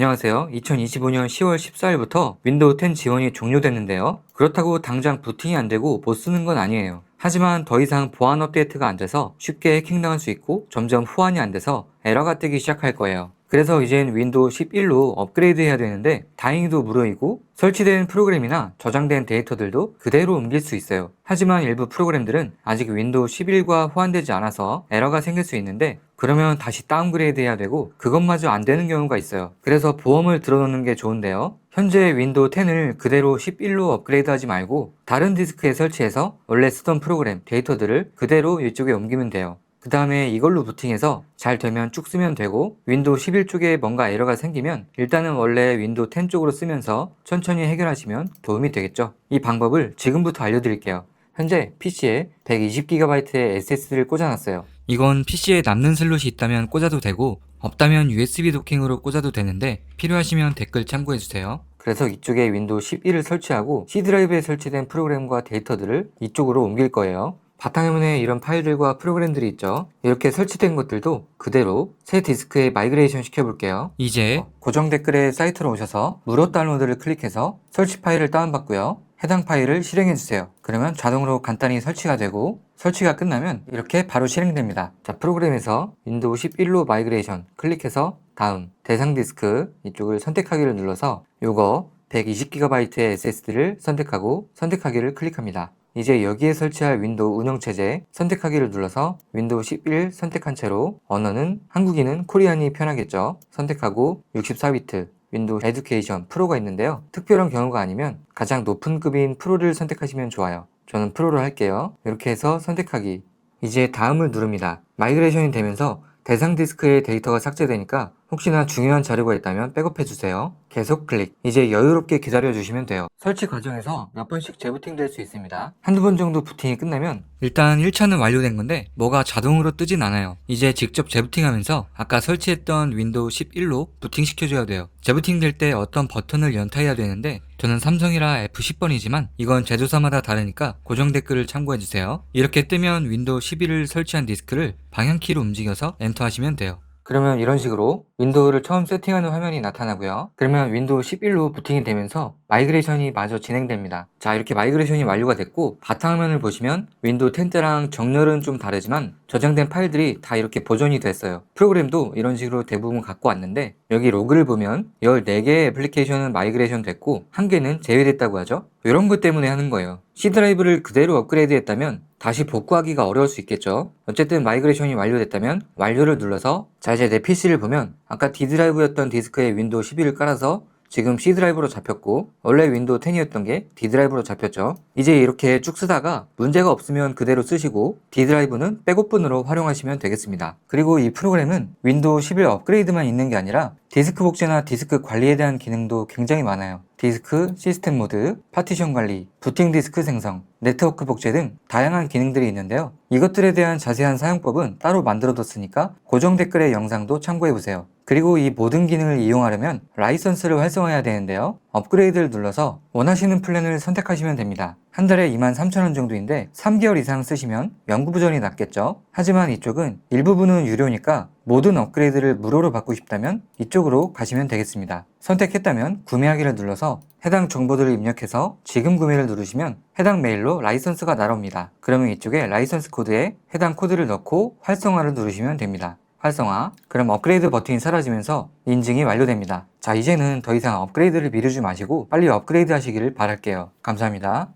안녕하세요. 2025년 10월 14일부터 윈도우 10 지원이 종료됐는데요. 그렇다고 당장 부팅이 안 되고 못 쓰는 건 아니에요. 하지만 더 이상 보안 업데이트가 안 돼서 쉽게 해킹당할 수 있고 점점 호환이 안 돼서 에러가 뜨기 시작할 거예요. 그래서 이젠 윈도우 11로 업그레이드 해야 되는데 다행히도 무료이고 설치된 프로그램이나 저장된 데이터들도 그대로 옮길 수 있어요. 하지만 일부 프로그램들은 아직 윈도우 11과 호환되지 않아서 에러가 생길 수 있는데 그러면 다시 다운그레이드 해야 되고 그것마저 안 되는 경우가 있어요. 그래서 보험을 들어놓는 게 좋은데요. 현재 윈도우 10을 그대로 11로 업그레이드 하지 말고 다른 디스크에 설치해서 원래 쓰던 프로그램, 데이터들을 그대로 이쪽에 옮기면 돼요. 그 다음에 이걸로 부팅해서 잘 되면 쭉 쓰면 되고 윈도우 11 쪽에 뭔가 에러가 생기면 일단은 원래 윈도우 10 쪽으로 쓰면서 천천히 해결하시면 도움이 되겠죠. 이 방법을 지금부터 알려드릴게요. 현재 PC에 120GB의 SSD를 꽂아놨어요. 이건 PC에 남는 슬롯이 있다면 꽂아도 되고 없다면 USB 도킹으로 꽂아도 되는데 필요하시면 댓글 참고해주세요. 그래서 이쪽에 윈도우 11을 설치하고 C 드라이브에 설치된 프로그램과 데이터들을 이쪽으로 옮길 거예요. 바탕화면에 이런 파일들과 프로그램들이 있죠. 이렇게 설치된 것들도 그대로 새 디스크에 마이그레이션 시켜볼게요. 이제 고정 댓글에 사이트로 오셔서 무료 다운로드를 클릭해서 설치 파일을 다운받고요. 해당 파일을 실행해 주세요. 그러면 자동으로 간단히 설치가 되고 설치가 끝나면 이렇게 바로 실행됩니다. 자, 프로그램에서 윈도우 11로 마이그레이션 클릭해서 다음 대상 디스크 이쪽을 선택하기를 눌러서 요거 120GB의 SSD를 선택하고 선택하기를 클릭합니다. 이제 여기에 설치할 윈도우 운영체제 선택하기를 눌러서 윈도우 11 선택한 채로 언어는 한국인은 코리안이 편하겠죠. 선택하고 64비트 윈도우 에듀케이션 프로가 있는데요. 특별한 경우가 아니면 가장 높은 급인 프로를 선택하시면 좋아요. 저는 프로를 할게요. 이렇게 해서 선택하기. 이제 다음을 누릅니다. 마이그레이션이 되면서 대상 디스크의 데이터가 삭제되니까 혹시나 중요한 자료가 있다면 백업해 주세요. 계속 클릭. 이제 여유롭게 기다려 주시면 돼요. 설치 과정에서 몇 번씩 재부팅 될 수 있습니다. 한두 번 정도 부팅이 끝나면 일단 1차는 완료된 건데 뭐가 자동으로 뜨진 않아요. 이제 직접 재부팅하면서 아까 설치했던 윈도우 11로 부팅 시켜줘야 돼요. 재부팅 될 때 어떤 버튼을 연타해야 되는데 저는 삼성이라 F10번이지만 이건 제조사마다 다르니까 고정 댓글을 참고해 주세요. 이렇게 뜨면 윈도우 11을 설치한 디스크를 방향키로 움직여서 엔터 하시면 돼요. 그러면 이런 식으로 윈도우를 처음 세팅하는 화면이 나타나고요. 그러면 윈도우 11로 부팅이 되면서 마이그레이션이 마저 진행됩니다. 자 이렇게 마이그레이션이 완료가 됐고 바탕화면을 보시면 윈도우 10 때랑 정렬은 좀 다르지만 저장된 파일들이 다 이렇게 보존이 됐어요. 프로그램도 이런 식으로 대부분 갖고 왔는데 여기 로그를 보면 14개의 애플리케이션은 마이그레이션 됐고 한 개는 제외됐다고 하죠. 이런 것 때문에 하는 거예요. C 드라이브를 그대로 업그레이드 했다면 다시 복구하기가 어려울 수 있겠죠. 어쨌든 마이그레이션이 완료됐다면 완료를 눌러서 자 이제 내 PC를 보면 아까 D 드라이브였던 디스크에 윈도우 11을 깔아서 지금 C 드라이브로 잡혔고 원래 윈도우 10이었던 게 D 드라이브로 잡혔죠. 이제 이렇게 쭉 쓰다가 문제가 없으면 그대로 쓰시고 D 드라이브는 백업분으로 활용하시면 되겠습니다. 그리고 이 프로그램은 윈도우 11 업그레이드만 있는 게 아니라 디스크 복제나 디스크 관리에 대한 기능도 굉장히 많아요. 디스크, 시스템 모드, 파티션 관리, 부팅 디스크 생성, 네트워크 복제 등 다양한 기능들이 있는데요. 이것들에 대한 자세한 사용법은 따로 만들어뒀으니까 고정 댓글의 영상도 참고해보세요. 그리고 이 모든 기능을 이용하려면 라이선스를 활성화해야 되는데요. 업그레이드를 눌러서 원하시는 플랜을 선택하시면 됩니다. 한 달에 23,000원 정도인데 3개월 이상 쓰시면 연구 부전이 낫겠죠. 하지만 이쪽은 일부분은 유료니까 모든 업그레이드를 무료로 받고 싶다면 이쪽으로 가시면 되겠습니다. 선택했다면 구매하기를 눌러서 해당 정보들을 입력해서 지금 구매를 누르시면 해당 메일로 라이선스가 날아옵니다. 그러면 이쪽에 라이선스 코드에 해당 코드를 넣고 활성화를 누르시면 됩니다. 활성화. 그럼 업그레이드 버튼이 사라지면서 인증이 완료됩니다. 자, 이제는 더 이상 업그레이드를 미루지 마시고 빨리 업그레이드 하시기를 바랄게요. 감사합니다.